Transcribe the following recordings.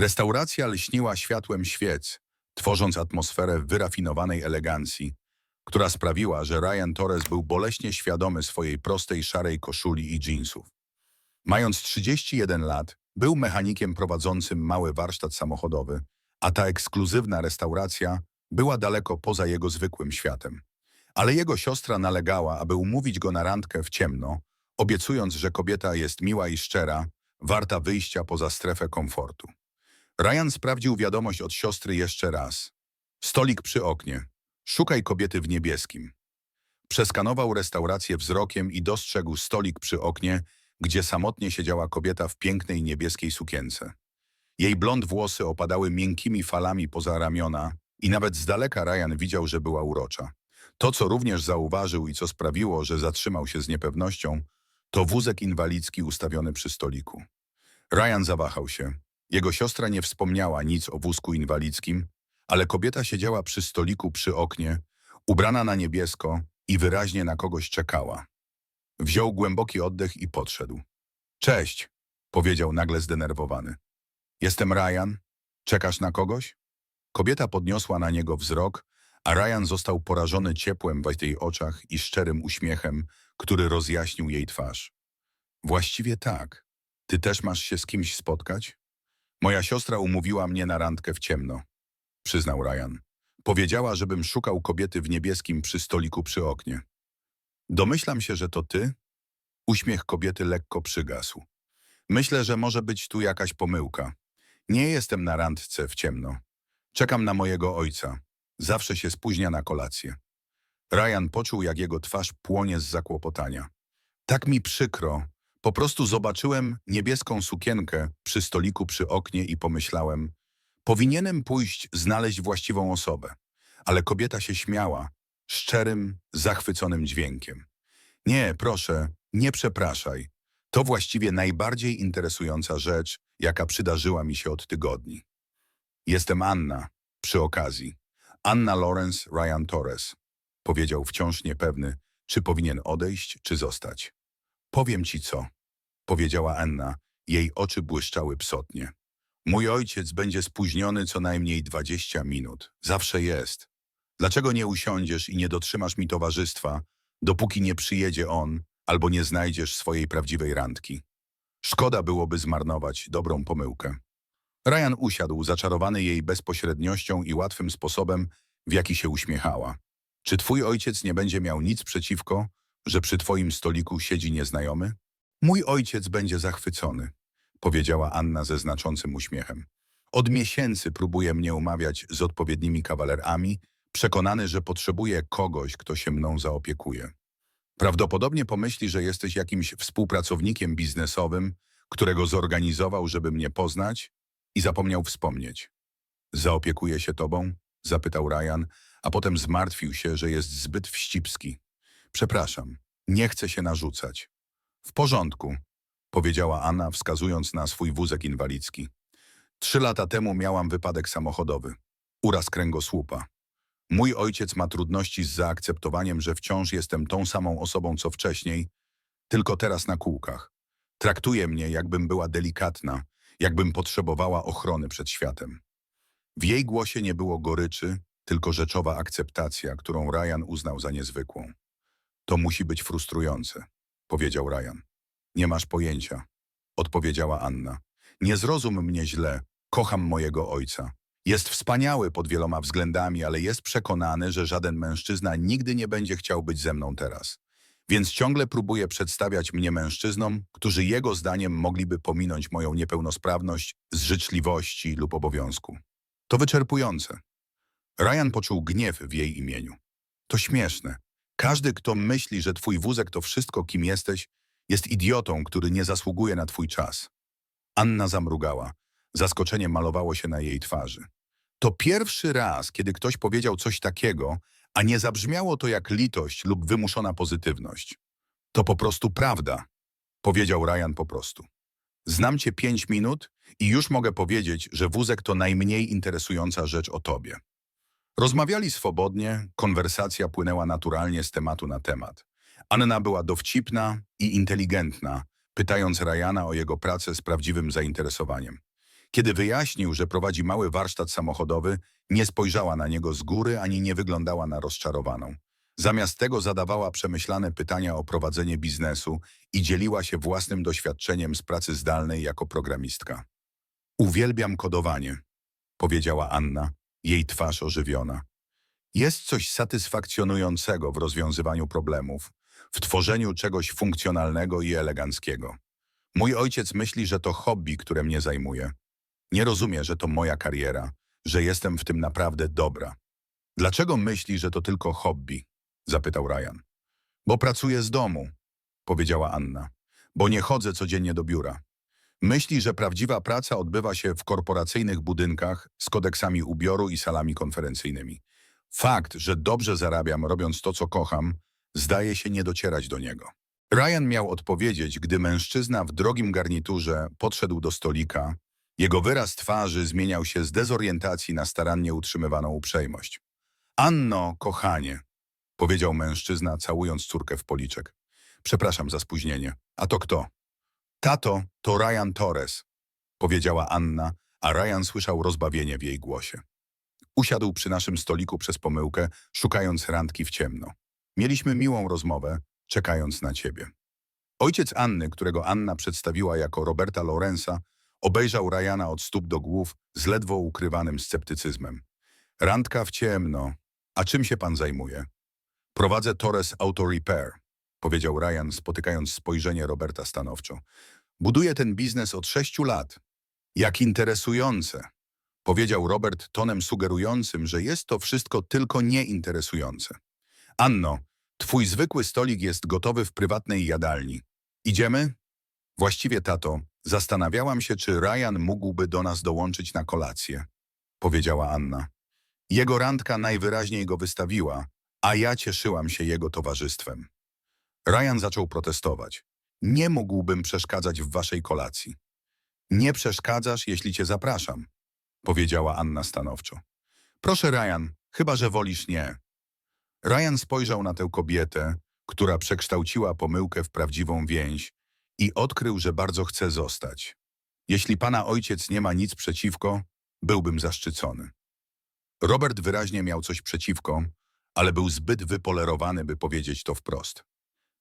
Restauracja lśniła światłem świec, tworząc atmosferę wyrafinowanej elegancji, która sprawiła, że Ryan Torres był boleśnie świadomy swojej prostej szarej koszuli i dżinsów. Mając 31 lat, był mechanikiem prowadzącym mały warsztat samochodowy, a ta ekskluzywna restauracja była daleko poza jego zwykłym światem. Ale jego siostra nalegała, aby umówić go na randkę w ciemno, obiecując, że kobieta jest miła i szczera, warta wyjścia poza strefę komfortu. Ryan sprawdził wiadomość od siostry jeszcze raz. Stolik przy oknie. Szukaj kobiety w niebieskim. Przeskanował restaurację wzrokiem i dostrzegł stolik przy oknie, gdzie samotnie siedziała kobieta w pięknej niebieskiej sukience. Jej blond włosy opadały miękkimi falami poza ramiona i nawet z daleka Ryan widział, że była urocza. To, co również zauważył i co sprawiło, że zatrzymał się z niepewnością, to wózek inwalidzki ustawiony przy stoliku. Ryan zawahał się. Jego siostra nie wspomniała nic o wózku inwalidzkim, ale kobieta siedziała przy stoliku przy oknie, ubrana na niebiesko i wyraźnie na kogoś czekała. Wziął głęboki oddech i podszedł. Cześć, powiedział nagle zdenerwowany. Jestem Ryan. Czekasz na kogoś? Kobieta podniosła na niego wzrok, a Ryan został porażony ciepłem w jej oczach i szczerym uśmiechem, który rozjaśnił jej twarz. Właściwie tak. Ty też masz się z kimś spotkać? Moja siostra umówiła mnie na randkę w ciemno, przyznał Ryan. Powiedziała, żebym szukał kobiety w niebieskim przy stoliku przy oknie. Domyślam się, że to ty? Uśmiech kobiety lekko przygasł. Myślę, że może być tu jakaś pomyłka. Nie jestem na randce w ciemno. Czekam na mojego ojca. Zawsze się spóźnia na kolację. Ryan poczuł, jak jego twarz płonie z zakłopotania. Tak mi przykro. Po prostu zobaczyłem niebieską sukienkę przy stoliku przy oknie i pomyślałem, powinienem pójść znaleźć właściwą osobę. Ale kobieta się śmiała, szczerym, zachwyconym dźwiękiem. Nie, proszę, nie przepraszaj. To właściwie najbardziej interesująca rzecz, jaka przydarzyła mi się od tygodni. Jestem Anna, przy okazji. Anna Lawrence Ryan Torres. Powiedział wciąż niepewny, czy powinien odejść, czy zostać. Powiem ci co, powiedziała Anna. Jej oczy błyszczały psotnie. Mój ojciec będzie spóźniony co najmniej dwadzieścia minut. Zawsze jest. Dlaczego nie usiądziesz i nie dotrzymasz mi towarzystwa, dopóki nie przyjedzie on albo nie znajdziesz swojej prawdziwej randki? Szkoda byłoby zmarnować dobrą pomyłkę. Ryan usiadł, zaczarowany jej bezpośredniością i łatwym sposobem, w jaki się uśmiechała. Czy twój ojciec nie będzie miał nic przeciwko, że przy twoim stoliku siedzi nieznajomy? Mój ojciec będzie zachwycony, powiedziała Anna ze znaczącym uśmiechem. Od miesięcy próbuje mnie umawiać z odpowiednimi kawalerami, przekonany, że potrzebuje kogoś, kto się mną zaopiekuje. Prawdopodobnie pomyśli, że jesteś jakimś współpracownikiem biznesowym, którego zorganizował, żeby mnie poznać i zapomniał wspomnieć. Zaopiekuje się tobą? Zapytał Ryan, a potem zmartwił się, że jest zbyt wścibski. Przepraszam, nie chcę się narzucać. W porządku, powiedziała Anna, wskazując na swój wózek inwalidzki. Trzy lata temu miałam wypadek samochodowy. Uraz kręgosłupa. Mój ojciec ma trudności z zaakceptowaniem, że wciąż jestem tą samą osobą co wcześniej, tylko teraz na kółkach. Traktuje mnie, jakbym była delikatna, jakbym potrzebowała ochrony przed światem. W jej głosie nie było goryczy, tylko rzeczowa akceptacja, którą Ryan uznał za niezwykłą. To musi być frustrujące, powiedział Ryan. Nie masz pojęcia, odpowiedziała Anna. Nie zrozum mnie źle, kocham mojego ojca. Jest wspaniały pod wieloma względami, ale jest przekonany, że żaden mężczyzna nigdy nie będzie chciał być ze mną teraz. Więc ciągle próbuje przedstawiać mnie mężczyznom, którzy jego zdaniem mogliby pominąć moją niepełnosprawność z życzliwości lub obowiązku. To wyczerpujące. Ryan poczuł gniew w jej imieniu. To śmieszne. Każdy, kto myśli, że twój wózek to wszystko, kim jesteś, jest idiotą, który nie zasługuje na twój czas. Anna zamrugała. Zaskoczenie malowało się na jej twarzy. To pierwszy raz, kiedy ktoś powiedział coś takiego, a nie zabrzmiało to jak litość lub wymuszona pozytywność. To po prostu prawda, powiedział Ryan po prostu. Znam cię pięć minut i już mogę powiedzieć, że wózek to najmniej interesująca rzecz o tobie. Rozmawiali swobodnie, konwersacja płynęła naturalnie z tematu na temat. Anna była dowcipna i inteligentna, pytając Ryana o jego pracę z prawdziwym zainteresowaniem. Kiedy wyjaśnił, że prowadzi mały warsztat samochodowy, nie spojrzała na niego z góry ani nie wyglądała na rozczarowaną. Zamiast tego zadawała przemyślane pytania o prowadzenie biznesu i dzieliła się własnym doświadczeniem z pracy zdalnej jako programistka. Uwielbiam kodowanie, powiedziała Anna, jej twarz ożywiona. Jest coś satysfakcjonującego w rozwiązywaniu problemów, w tworzeniu czegoś funkcjonalnego i eleganckiego. Mój ojciec myśli, że to hobby, które mnie zajmuje. Nie rozumie, że to moja kariera, że jestem w tym naprawdę dobra. Dlaczego myśli, że to tylko hobby? zapytał Ryan. Bo pracuję z domu, powiedziała Anna. Bo nie chodzę codziennie do biura. Myśli, że prawdziwa praca odbywa się w korporacyjnych budynkach z kodeksami ubioru i salami konferencyjnymi. Fakt, że dobrze zarabiam robiąc to, co kocham, zdaje się nie docierać do niego. Ryan miał odpowiedzieć, gdy mężczyzna w drogim garniturze podszedł do stolika. Jego wyraz twarzy zmieniał się z dezorientacji na starannie utrzymywaną uprzejmość. Anno, kochanie, powiedział mężczyzna, całując córkę w policzek. Przepraszam za spóźnienie. A to kto? Tato, to Ryan Torres, powiedziała Anna, a Ryan słyszał rozbawienie w jej głosie. Usiadł przy naszym stoliku przez pomyłkę, szukając randki w ciemno. Mieliśmy miłą rozmowę, czekając na ciebie. Ojciec Anny, którego Anna przedstawiła jako Roberta Lorenza, obejrzał Ryana od stóp do głów z ledwo ukrywanym sceptycyzmem. Randka w ciemno. A czym się pan zajmuje? Prowadzę Torres Auto Repair, powiedział Ryan, spotykając spojrzenie Roberta stanowczo. Buduję ten biznes od sześciu lat. Jak interesujące, powiedział Robert tonem sugerującym, że jest to wszystko tylko nieinteresujące. Anno, twój zwykły stolik jest gotowy w prywatnej jadalni. Idziemy? Właściwie, tato, zastanawiałam się, czy Ryan mógłby do nas dołączyć na kolację, powiedziała Anna. Jego randka najwyraźniej go wystawiła, a ja cieszyłam się jego towarzystwem. Ryan zaczął protestować. Nie mógłbym przeszkadzać w waszej kolacji. Nie przeszkadzasz, jeśli cię zapraszam, powiedziała Anna stanowczo. Proszę, Ryan, chyba że wolisz nie. Ryan spojrzał na tę kobietę, która przekształciła pomyłkę w prawdziwą więź i odkrył, że bardzo chce zostać. Jeśli pana ojciec nie ma nic przeciwko, byłbym zaszczycony. Robert wyraźnie miał coś przeciwko, ale był zbyt wypolerowany, by powiedzieć to wprost.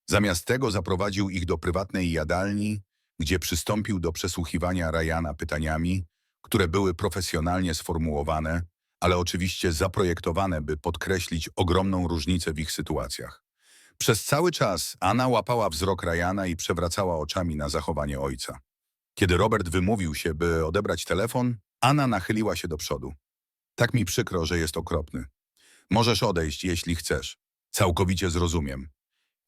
Zamiast tego zaprowadził ich do prywatnej jadalni, gdzie przystąpił do przesłuchiwania Ryana pytaniami, które były profesjonalnie sformułowane, ale oczywiście zaprojektowane, by podkreślić ogromną różnicę w ich sytuacjach. Przez cały czas Anna łapała wzrok Ryana i przewracała oczami na zachowanie ojca. Kiedy Robert wymówił się, by odebrać telefon, Anna nachyliła się do przodu. Tak mi przykro, że jest okropny. Możesz odejść, jeśli chcesz. Całkowicie zrozumiem.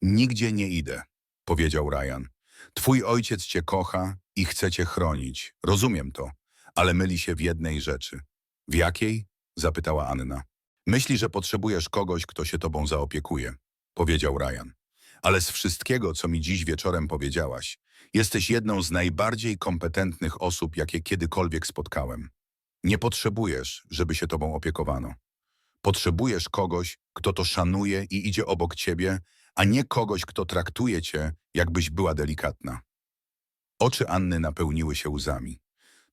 Nigdzie nie idę, powiedział Ryan. Twój ojciec cię kocha i chce cię chronić. Rozumiem to, ale myli się w jednej rzeczy. W jakiej? zapytała Anna. Myśli, że potrzebujesz kogoś, kto się tobą zaopiekuje, powiedział Ryan. Ale z wszystkiego, co mi dziś wieczorem powiedziałaś, jesteś jedną z najbardziej kompetentnych osób, jakie kiedykolwiek spotkałem. Nie potrzebujesz, żeby się tobą opiekowano. Potrzebujesz kogoś, kto to szanuje i idzie obok ciebie, a nie kogoś, kto traktuje cię, jakbyś była delikatna. Oczy Anny napełniły się łzami.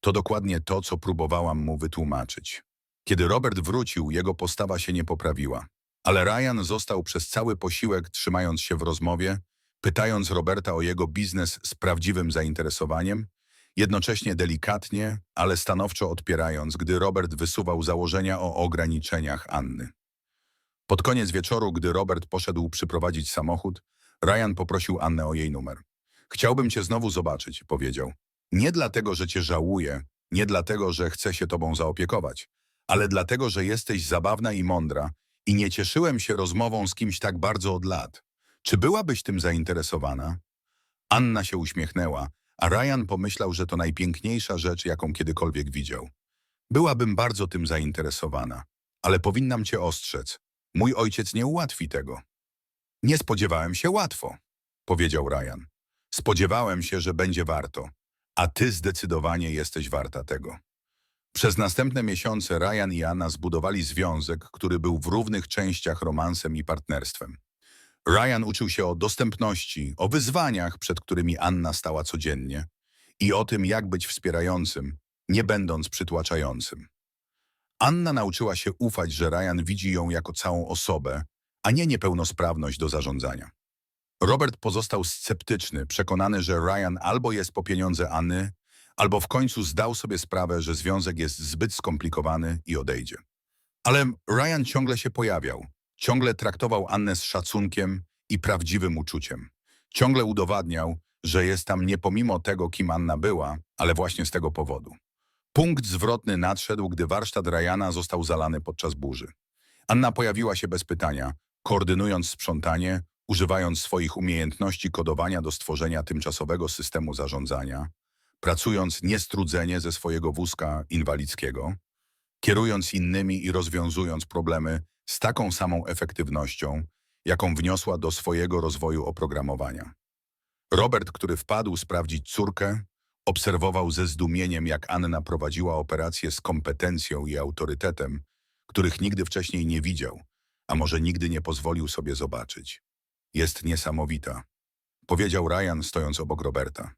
To dokładnie to, co próbowałam mu wytłumaczyć. Kiedy Robert wrócił, jego postawa się nie poprawiła. Ale Ryan został przez cały posiłek, trzymając się w rozmowie, pytając Roberta o jego biznes z prawdziwym zainteresowaniem, jednocześnie delikatnie, ale stanowczo odpierając, gdy Robert wysuwał założenia o ograniczeniach Anny. Pod koniec wieczoru, gdy Robert poszedł przyprowadzić samochód, Ryan poprosił Annę o jej numer. Chciałbym cię znowu zobaczyć, powiedział. Nie dlatego, że cię żałuję, nie dlatego, że chcę się tobą zaopiekować, ale dlatego, że jesteś zabawna i mądra i nie cieszyłem się rozmową z kimś tak bardzo od lat. Czy byłabyś tym zainteresowana? Anna się uśmiechnęła, a Ryan pomyślał, że to najpiękniejsza rzecz, jaką kiedykolwiek widział. Byłabym bardzo tym zainteresowana, ale powinnam cię ostrzec. Mój ojciec nie ułatwi tego. Nie spodziewałem się łatwo, powiedział Ryan. Spodziewałem się, że będzie warto, a ty zdecydowanie jesteś warta tego. Przez następne miesiące Ryan i Anna zbudowali związek, który był w równych częściach romansem i partnerstwem. Ryan uczył się o dostępności, o wyzwaniach, przed którymi Anna stała codziennie i o tym, jak być wspierającym, nie będąc przytłaczającym. Anna nauczyła się ufać, że Ryan widzi ją jako całą osobę, a nie niepełnosprawność do zarządzania. Robert pozostał sceptyczny, przekonany, że Ryan albo jest po pieniądze Anny, albo w końcu zdał sobie sprawę, że związek jest zbyt skomplikowany i odejdzie. Ale Ryan ciągle się pojawiał, ciągle traktował Annę z szacunkiem i prawdziwym uczuciem. Ciągle udowadniał, że jest tam nie pomimo tego, kim Anna była, ale właśnie z tego powodu. Punkt zwrotny nadszedł, gdy warsztat Ryana został zalany podczas burzy. Anna pojawiła się bez pytania, koordynując sprzątanie, używając swoich umiejętności kodowania do stworzenia tymczasowego systemu zarządzania, pracując niestrudzenie ze swojego wózka inwalidzkiego, kierując innymi i rozwiązując problemy z taką samą efektywnością, jaką wniosła do swojego rozwoju oprogramowania. Robert, który wpadł sprawdzić córkę, obserwował ze zdumieniem, jak Anna prowadziła operację z kompetencją i autorytetem, których nigdy wcześniej nie widział, a może nigdy nie pozwolił sobie zobaczyć. Jest niesamowita, powiedział Ryan, stojąc obok Roberta.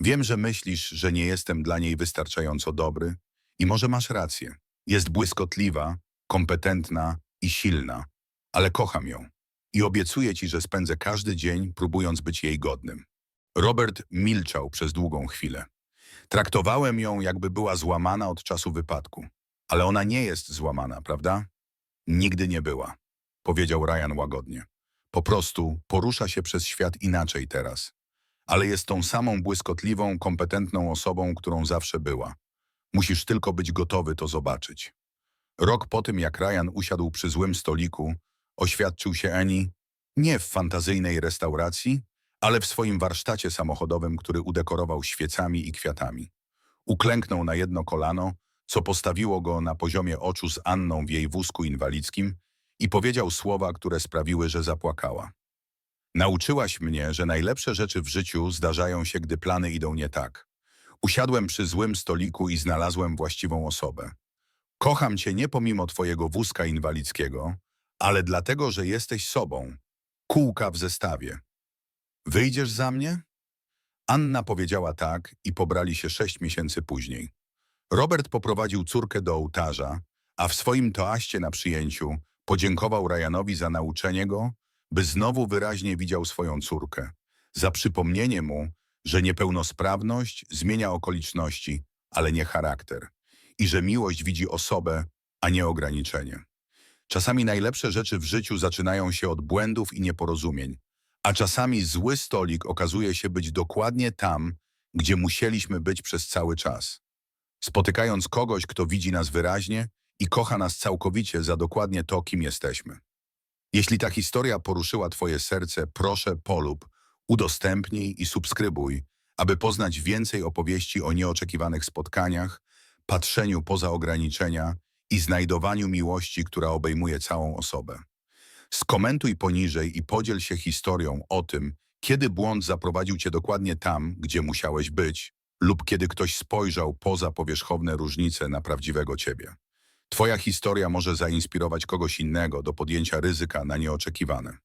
Wiem, że myślisz, że nie jestem dla niej wystarczająco dobry i może masz rację. Jest błyskotliwa, kompetentna i silna, ale kocham ją i obiecuję ci, że spędzę każdy dzień próbując być jej godnym. Robert milczał przez długą chwilę. Traktowałem ją, jakby była złamana od czasu wypadku. Ale ona nie jest złamana, prawda? Nigdy nie była, powiedział Ryan łagodnie. Po prostu porusza się przez świat inaczej teraz. Ale jest tą samą błyskotliwą, kompetentną osobą, którą zawsze była. Musisz tylko być gotowy to zobaczyć. Rok po tym, jak Ryan usiadł przy złym stoliku, oświadczył się Annie nie w fantazyjnej restauracji, ale w swoim warsztacie samochodowym, który udekorował świecami i kwiatami. Uklęknął na jedno kolano, co postawiło go na poziomie oczu z Anną w jej wózku inwalidzkim i powiedział słowa, które sprawiły, że zapłakała. Nauczyłaś mnie, że najlepsze rzeczy w życiu zdarzają się, gdy plany idą nie tak. Usiadłem przy złym stoliku i znalazłem właściwą osobę. Kocham cię nie pomimo twojego wózka inwalidzkiego, ale dlatego, że jesteś sobą. Kółka w zestawie. Wyjdziesz za mnie? Anna powiedziała tak i pobrali się sześć miesięcy później. Robert poprowadził córkę do ołtarza, a w swoim toaście na przyjęciu podziękował Ryanowi za nauczenie go, by znowu wyraźnie widział swoją córkę, za przypomnienie mu, że niepełnosprawność zmienia okoliczności, ale nie charakter i że miłość widzi osobę, a nie ograniczenie. Czasami najlepsze rzeczy w życiu zaczynają się od błędów i nieporozumień, a czasami zły stolik okazuje się być dokładnie tam, gdzie musieliśmy być przez cały czas. Spotykając kogoś, kto widzi nas wyraźnie i kocha nas całkowicie za dokładnie to, kim jesteśmy. Jeśli ta historia poruszyła Twoje serce, proszę polub, udostępnij i subskrybuj, aby poznać więcej opowieści o nieoczekiwanych spotkaniach, patrzeniu poza ograniczenia i znajdowaniu miłości, która obejmuje całą osobę. Skomentuj poniżej i podziel się historią o tym, kiedy błąd zaprowadził cię dokładnie tam, gdzie musiałeś być, lub kiedy ktoś spojrzał poza powierzchowne różnice na prawdziwego ciebie. Twoja historia może zainspirować kogoś innego do podjęcia ryzyka na nieoczekiwane.